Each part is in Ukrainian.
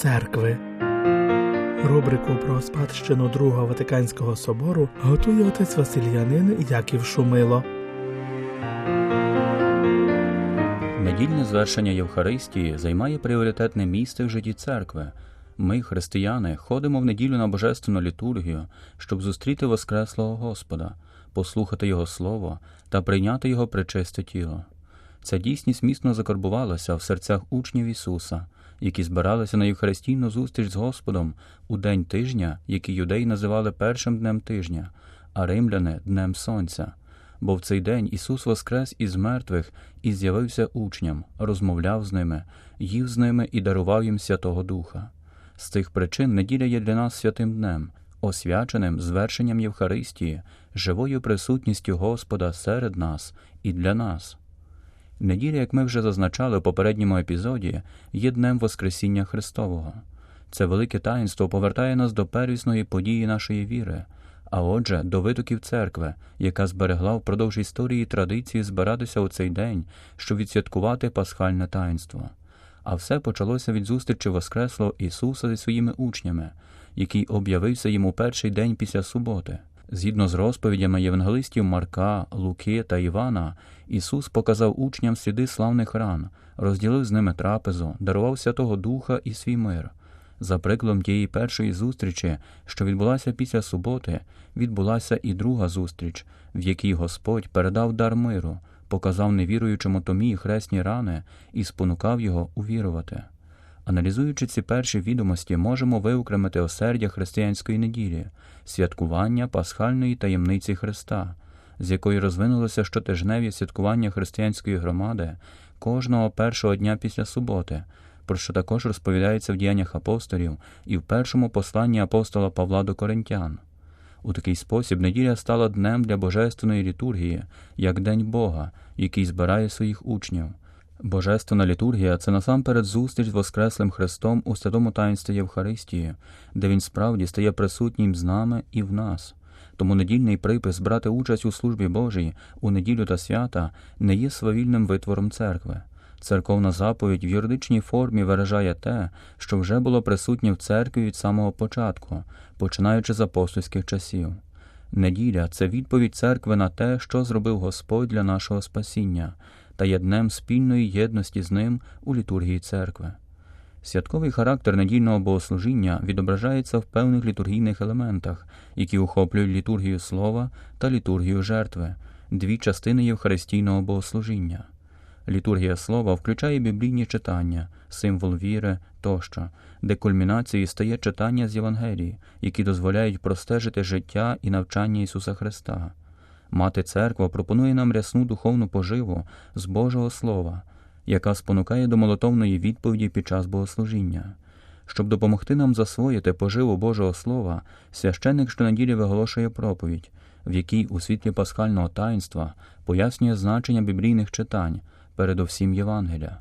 церкви. Рубрику про спадщину Другого Ватиканського собору готує отець Васильянин Яків Шумило. Недільне звершення Євхаристії займає пріоритетне місце в житті церкви. Ми, християни, ходимо в неділю на божественну літургію, щоб зустріти Воскреслого Господа, послухати Його Слово та прийняти Його пречисте тіло. Ця дійсність міцно закарбувалася в серцях учнів Ісуса, які збиралися на Євхаристійну зустріч з Господом у день тижня, який юдеї називали першим днем тижня, а римляни днем Сонця. Бо в цей день Ісус воскрес із мертвих і з'явився учням, розмовляв з ними, їв з ними і дарував їм Святого Духа. З цих причин неділя є для нас святим днем, освяченим звершенням Євхаристії, живою присутністю Господа серед нас і для нас. Неділя, як ми вже зазначали в попередньому епізоді, є днем Воскресіння Христового. Це велике таїнство повертає нас до первісної події нашої віри, а отже, до витоків церкви, яка зберегла впродовж історії традиції збиратися у цей день, щоб відсвяткувати пасхальне таїнство. А все почалося від зустрічі Воскреслого Ісуса зі своїми учнями, який об'явився їм у перший день після суботи. Згідно з розповідями євангелистів Марка, Луки та Івана, Ісус показав учням сліди славних ран, розділив з ними трапезу, дарував Святого Духа і свій мир. За прикладом тієї першої зустрічі, що відбулася після суботи, відбулася і друга зустріч, в якій Господь передав дар миру, показав невіруючому Томі хресні рани і спонукав його увірувати. Аналізуючи ці перші відомості, можемо виокремити осердя християнської неділі, святкування пасхальної таємниці Христа, з якої розвинулося щотижневі святкування християнської громади кожного першого дня після суботи, про що також розповідається в діяннях апостолів і в першому посланні апостола Павла до Коринтян. У такий спосіб неділя стала днем для божественної літургії, як День Бога, який збирає своїх учнів. Божественна літургія це насамперед зустріч з Воскреслим Христом у святому таїнстві Євхаристії, де Він справді стає присутнім з нами і в нас. Тому недільний припис брати участь у службі Божій у неділю та свята не є свавільним витвором церкви. Церковна заповідь в юридичній формі виражає те, що вже було присутнє в церкві від самого початку, починаючи з апостольських часів. Неділя це відповідь церкви на те, що зробив Господь для нашого спасіння, та є днем спільної єдності з ним у літургії церкви. Святковий характер недільного богослужіння відображається в певних літургійних елементах, які охоплюють літургію слова та літургію жертви, дві частини Євхаристійного богослужіння. Літургія слова включає біблійні читання, символ віри тощо, де кульмінацією стає читання з Євангелії, які дозволяють простежити життя і навчання Ісуса Христа. Мати Церква пропонує нам рясну духовну поживу з Божого Слова, яка спонукає до молотовної відповіді під час богослужіння. Щоб допомогти нам засвоїти поживу Божого Слова, священник щонеділі виголошує проповідь, в якій у світлі пасхального таїнства пояснює значення біблійних читань, передовсім Євангелія.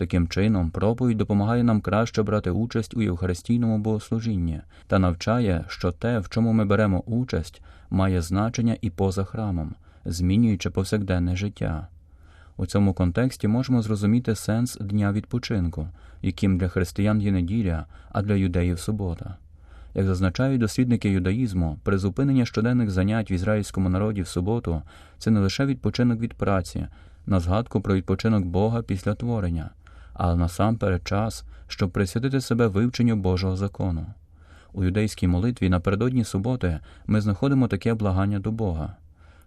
Таким чином, проповідь допомагає нам краще брати участь у Євхаристійному богослужінні та навчає, що те, в чому ми беремо участь, має значення і поза храмом, змінюючи повсякденне життя. У цьому контексті можемо зрозуміти сенс дня відпочинку, яким для християн є неділя, а для юдеїв субота. Як зазначають дослідники юдаїзму, призупинення щоденних занять в ізраїльському народі в суботу це не лише відпочинок від праці, на згадку про відпочинок Бога після творення, але насамперед час, щоб присвятити себе вивченню Божого закону. У юдейській молитві напередодні суботи ми знаходимо таке благання до Бога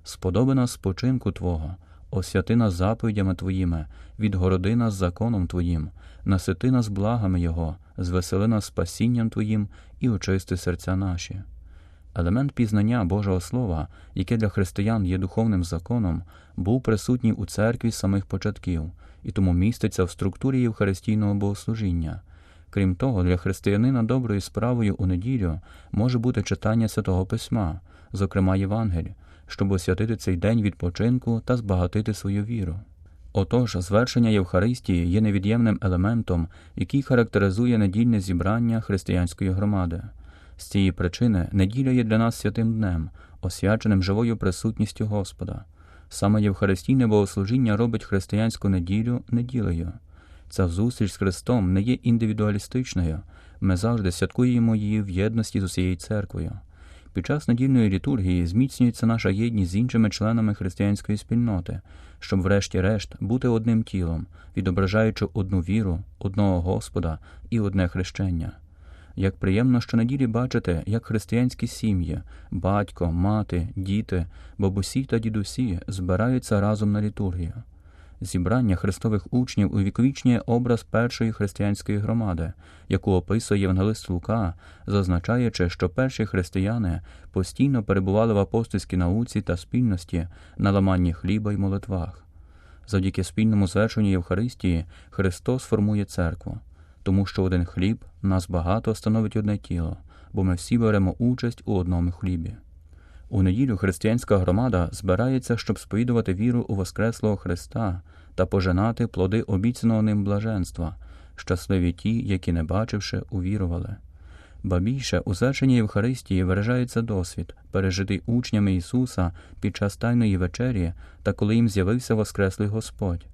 сподоби нас спочинку Твого, освяти нас заповідями Твоїми, відгороди нас законом Твоїм, насити нас благами Його, звесели нас спасінням Твоїм і очисти серця наші. Елемент пізнання Божого Слова, яке для християн є духовним законом, був присутній у церкві з самих початків і тому міститься в структурі Євхаристійного богослужіння. Крім того, для християнина доброю справою у неділю може бути читання святого письма, зокрема Євангель, щоб освятити цей день відпочинку та збагатити свою віру. Отож, звершення Євхаристії є невід'ємним елементом, який характеризує недільне зібрання християнської громади. З цієї причини неділя є для нас святим днем, освяченим живою присутністю Господа. Саме Євхаристійне богослужіння робить християнську неділю неділею. Ця зустріч з Христом не є індивідуалістичною. Ми завжди святкуємо її в єдності з усією церквою. Під час недільної літургії зміцнюється наша єдність з іншими членами християнської спільноти, щоб, врешті-решт, бути одним тілом, відображаючи одну віру, одного Господа і одне хрещення. Як приємно щонеділі бачити, як християнські сім'ї, батько, мати, діти, бабусі та дідусі збираються разом на літургію. Зібрання христових учнів увіковічнює образ першої християнської громади, яку описує Євангелист Лука, зазначаючи, що перші християни постійно перебували в апостольській науці та спільності на ламанні хліба й молитвах. Завдяки спільному звершенню Євхаристії Христос формує церкву, тому що один хліб нас багато становить одне тіло, бо ми всі беремо участь у одному хлібі. У неділю християнська громада збирається, щоб сповідувати віру у Воскреслого Христа та пожинати плоди обіцяного ним блаженства, щасливі ті, які, не бачивши, увірували. Ба більше у звершенні Євхаристії виражається досвід, пережитий учнями Ісуса під час Тайної вечері та коли їм з'явився Воскреслий Господь.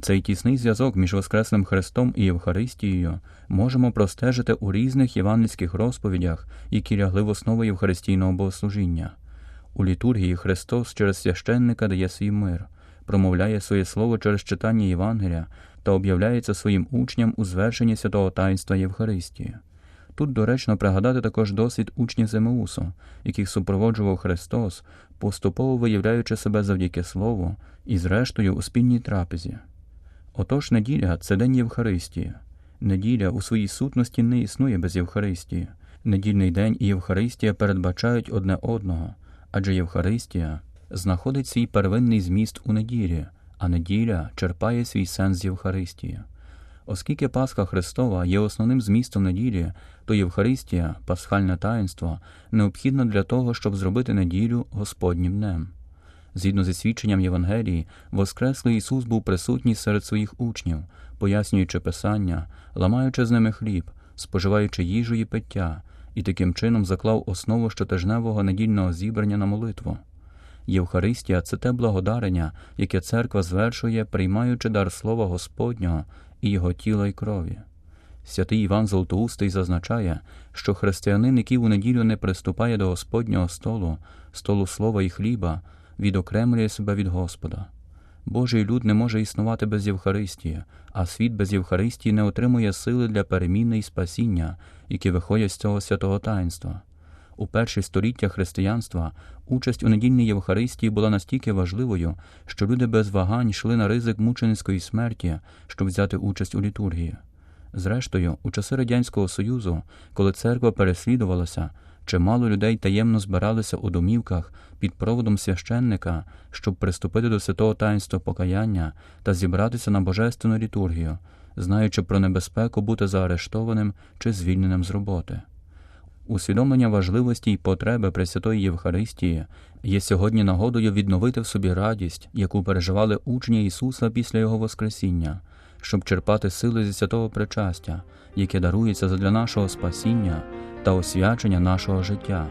Цей тісний зв'язок між Воскресним Христом і Євхаристією можемо простежити у різних євангельських розповідях, які лягли в основу Євхаристійного богослужіння. У літургії Христос через священника дає свій мир, промовляє своє слово через читання Євангелія та об'являється своїм учням у звершенні святого таїнства Євхаристії. Тут доречно пригадати також досвід учнів Земеусу, яких супроводжував Христос, поступово виявляючи себе завдяки Слову і, зрештою, у спільній трапезі. Отож, неділя це день Євхаристії. Неділя у своїй сутності не існує без Євхаристії. Недільний день і Євхаристія передбачають одне одного, адже Євхаристія знаходить свій первинний зміст у неділі, а неділя черпає свій сенс з Євхаристії. Оскільки Пасха Христова є основним змістом неділі, то Євхаристія, пасхальне таїнство, необхідно для того, щоб зробити неділю Господнім днем. Згідно зі свідченням Євангелії, Воскреслий Ісус був присутній серед своїх учнів, пояснюючи Писання, ламаючи з ними хліб, споживаючи їжу і пиття, і таким чином заклав основу щотижневого недільного зібрання на молитву. Євхаристія це те благодарення, яке церква звершує, приймаючи дар Слова Господнього і Його тіла й крові. Святий Іван Золотоустий зазначає, що християнин, який у неділю не приступає до Господнього столу, столу слова і хліба, відокремлює себе від Господа. Божий люд не може існувати без Євхаристії, а світ без Євхаристії не отримує сили для переміни і спасіння, які виходять з цього святого таїнства. У перші століття християнства участь у недільній Євхаристії була настільки важливою, що люди без вагань йшли на ризик мученицької смерті, щоб взяти участь у літургії. Зрештою, у часи Радянського Союзу, коли церква переслідувалася, чимало людей таємно збиралися у домівках під проводом священника, щоб приступити до святого таїнства покаяння та зібратися на божественну літургію, знаючи про небезпеку бути заарештованим чи звільненим з роботи. Усвідомлення важливості й потреби Пресвятої Євхаристії є сьогодні нагодою відновити в собі радість, яку переживали учні Ісуса після Його Воскресіння, щоб черпати сили зі святого причастя, яке дарується задля нашого спасіння та освячення нашого життя.